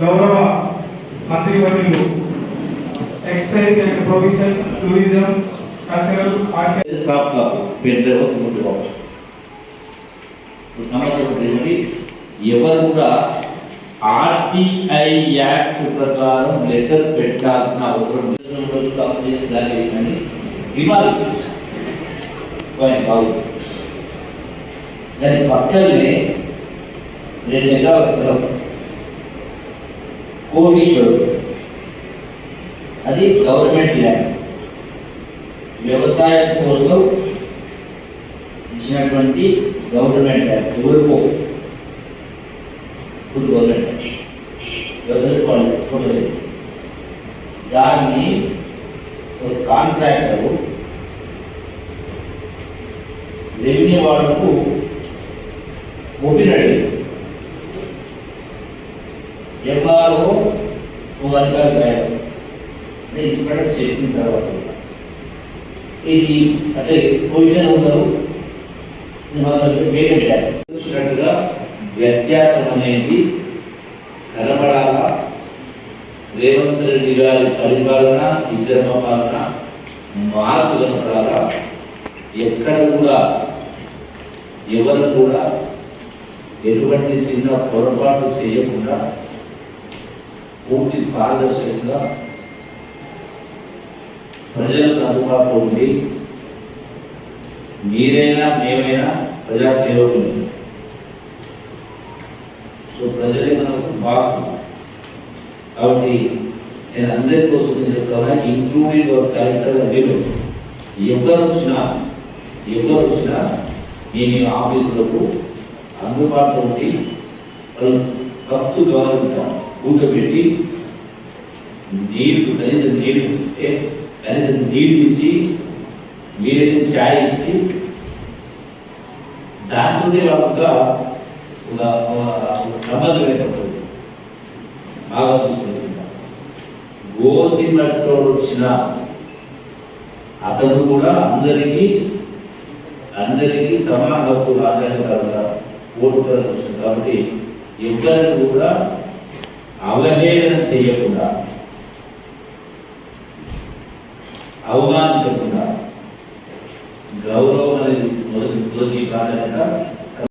గౌరవ మంత్రివర్యులు excise and provision tourism cultural stop pen driver ముందు సమస్య ఏమిటి ఎవరు కూడా ఆర్టీఐ యాక్ట్ ప్రకారం లెటర్ పెట్టాల్సిన అవసరం లేదు. రోజులు కాదు దాని పక్కనే రెండు ఎకరాల స్థలం. కోటీశ్వరుడు అది గవర్నమెంట్ ల్యాండ్ వ్యవసాయం కోసం ఇచ్చినటువంటి గవర్నమెంట్ యాక్ట్ ఎవరికో ఫుల్ గవర్నమెంట్ వ్యవసాయ వాళ్ళు కొనలేదు దాన్ని ఒక కాంట్రాక్టర్ రెవెన్యూ వాళ్ళకు ఒప్పినాడు ఎంఆర్ఓ ఒక అధికారి రాయడం అంటే ఇక్కడ చెప్పిన తర్వాత ఇది అంటే పొజిషన్ ఉన్నారు చూసినట్టుగా వ్యత్యాసం అనేది కనబడాలా? రేవంత్ రెడ్డి గారి పరిపాలన ఇద్దరు పాలన మార్పు కనపడాలా ఎక్కడ కూడా ఎవరు కూడా ఎటువంటి చిన్న పొరపాటు చేయకుండా పూర్తి పారదర్శకంగా ప్రజలకు అందుబాటులో ఉండి మీరైనా మేమైనా ప్రజాసేవకులు. సో ప్రజలే మనకు బాస్. కాబట్టి నేను అందరి కోసం చేస్తాను ఇంక్లూడింగ్ కలెక్టర్ మీరు ఎవరు వచ్చినా ఎవరు వచ్చినా నేను ఆఫీసులకు అందుబాటులో ఉండి వాళ్ళు ఫస్ట్ గౌరవించాను కూర్చోబెట్టి నీళ్ళు కనీసం నీళ్ళు ఉంటే కనీసం నీళ్ళు ఇచ్చి మీరు ఛాయ్ ఇచ్చి దాంతోనే వాళ్ళకు ఒక ఒక సంబంధం ఏర్పడుతుంది. బాగా చూసుకుంటున్నా గోసినట్టు వచ్చిన అతను కూడా అందరికీ అందరికీ సమాన హక్కులు ఆదాయం ఓటుగా వస్తుంది కాబట్టి ఎవరిని కూడా అవహేళన చేయకుండా అవమానించకుండా గౌరవం అనేది మొదటి మొదటి ప్రాధాన్యత